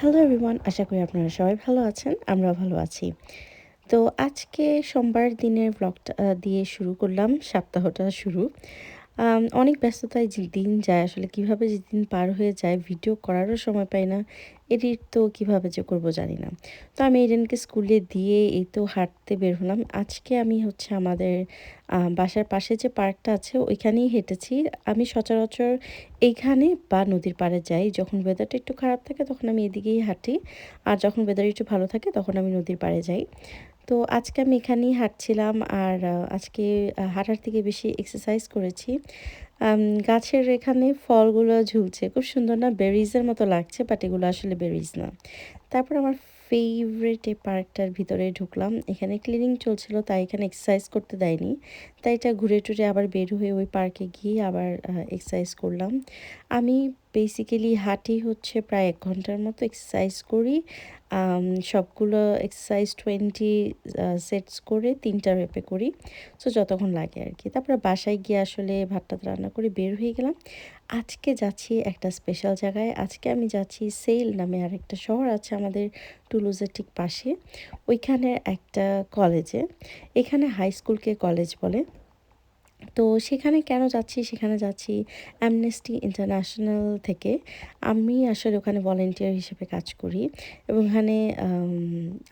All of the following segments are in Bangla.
হ্যালো এভরিওয়ান, আশা করি আপনারা সবাই ভালো আছেন আমরা ভালো আছি। তো আজকে সোমবার দিনের ব্লগটা দিয়ে শুরু করলাম, সপ্তাহটা শুরু। অনেক ব্যস্ততায় যে দিন যায়, আসলে কীভাবে দিন পার হয়ে যায় ভিডিও করারও সময় পাই না, এডিট তো কীভাবে যে করব জানি না। তো আমি এডেনকে স্কুলে দিয়ে এই তো হাঁটতে বের হলাম। আজকে আমি হচ্ছে আমাদের বাসার পাশে যে পার্কটা আছে, ওইখানেই হেঁটেছি। আমি সচরাচর এইখানে বা নদীর পাড়ে যাই। যখন ওয়েদারটা একটু খারাপ থাকে, তখন আমি এদিকেই হাঁটি। আর যখন ওয়েদার একটু ভালো থাকে, তখন আমি নদীর পাড়ে যাই। তো আজকে আমি এখানেই হাঁটছিলাম আর আজকে হাঁটার থেকে বেশি এক্সারসাইজ করেছি। গাছের এখানে ফলগুলো ঝুলছে। খুব সুন্দর না? বেরিজের মতো লাগছে বাট এগুলো আসলে বেরিজ না। তারপর আমার ফেভারেট এই পার্কটার ভিতরে ঢুকলাম। এখানে ক্লিনিং চলছিল, তাই এখানে এক্সারসাইজ করতে দেয়নি। তাই এটা ঘুরে টুরে আবার বের হয়ে ওই পার্কে গিয়ে আবার এক্সারসাইজ করলাম। আমি বেসিক্যালি হাঁটি হচ্ছে প্রায় এক ঘণ্টার মতো এক্সারসাইজ করি। সবগুলো এক্সারসাইজ টোয়েন্টি সেটস করে তিনটা রেপে করি। সো যতক্ষণ লাগে আর কি তারপরে বাসায় গিয়ে আসলে ভাতটা রান্না করে বের হয়ে গেলাম। আজকে যাচ্ছি একটা স্পেশাল জায়গায়। আজকে আমি যাচ্ছি সেল নামে আর একটা শহর আছে আমাদের টুলুজের ঠিক পাশে। ওইখানে একটা কলেজে এখানে হাই স্কুলকে কলেজ বলে। তো সেখানে কেন যাচ্ছি? সেখানে যাচ্ছি অ্যামনেস্টি ইন্টারন্যাশনাল থেকে। আমি আসলে ওখানে ভলেন্টিয়ার হিসেবে কাজ করি এবং ওখানে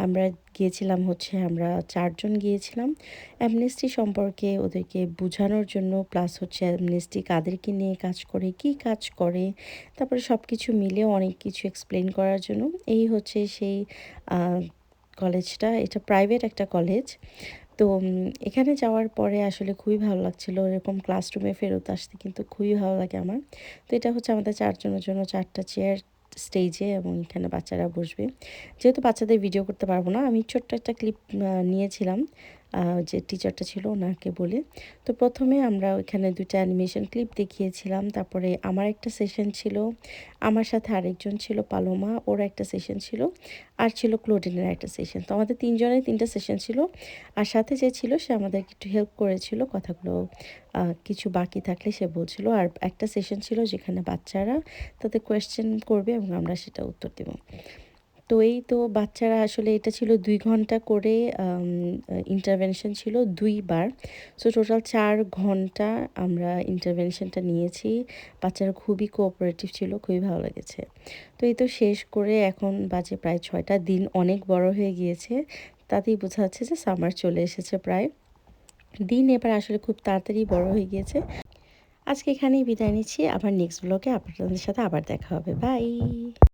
আমরা গিয়েছিলাম হচ্ছে, আমরা চারজন গিয়েছিলাম। অ্যামনেস্টি সম্পর্কে ওদেরকে বোঝানোর জন্য প্লাস হচ্ছে অ্যামনেস্টি কাদেরকে নিয়ে কাজ করে, কি কাজ করে, তারপরে সব কিছু মিলে অনেক কিছু এক্সপ্লেন করার জন্য। এই হচ্ছে সেই কলেজটা এটা প্রাইভেট একটা কলেজ তো এখানে যাওয়ার পরে আসলে খুবই ভালো লাগছিল। এরকম ক্লাসরুমে ফেরত আসতে কিন্তু খুবই ভালো লাগে আমার। তো এটা হচ্ছে আমাদের চারজনের জন্য চারটা চেয়ার স্টেজে এবং এখানে বাচ্চারা বসবে। যেহেতু বাচ্চাদের ভিডিও করতে পারব না, আমি ছোট্ট একটা ক্লিপ নিয়েছিলাম। যে টিচারটা ছিল ওনাকে বলে। তো প্রথমে আমরা ওইখানে দুটো অ্যানিমেশন ক্লিপ দেখিয়েছিলাম, তারপরে আমার একটা সেশন ছিল, আমার সাথে আরেকজন ছিল পালোমা, ওর একটা সেশন ছিল, আর ছিল ক্লোডিনের একটা সেশন তো আমাদের তিনজনের তিনটা সেশন ছিল, আর সাথে যে ছিল সে আমাদেরকে একটু হেল্প করেছিল, কথাগুলো কিছু বাকি থাকলে সে বলছিল। আর একটা সেশন ছিল যেখানে বাচ্চারা তাদের কোয়েশ্চেন করবে এবং আমরা সেটা উত্তর দেব। তো এই তো বাচ্চারা আসলে এটা ছিল দুই ঘণ্টা করে ইন্টারভেনশন ছিল দুইবার। সো টোটাল চার ঘণ্টা আমরা ইন্টারভেনশনটা নিয়েছি। বাচ্চারা খুবই কোঅপারেটিভ ছিল, খুবই ভালো লেগেছে। তো এই তো শেষ করে এখন বাজে প্রায় ছয়টা দিন, অনেক বড় হয়ে গিয়েছে। তাতেই বোঝা যাচ্ছে যে সামার চলে এসেছে প্রায়। দিন এবার আসলে খুব তাড়াতাড়ি বড় হয়ে গিয়েছে। আজকে এখানেই বিদায় নিচ্ছি। আবার নেক্সট ব্লগে আপনাদের সাথে আবার দেখা হবে। বাই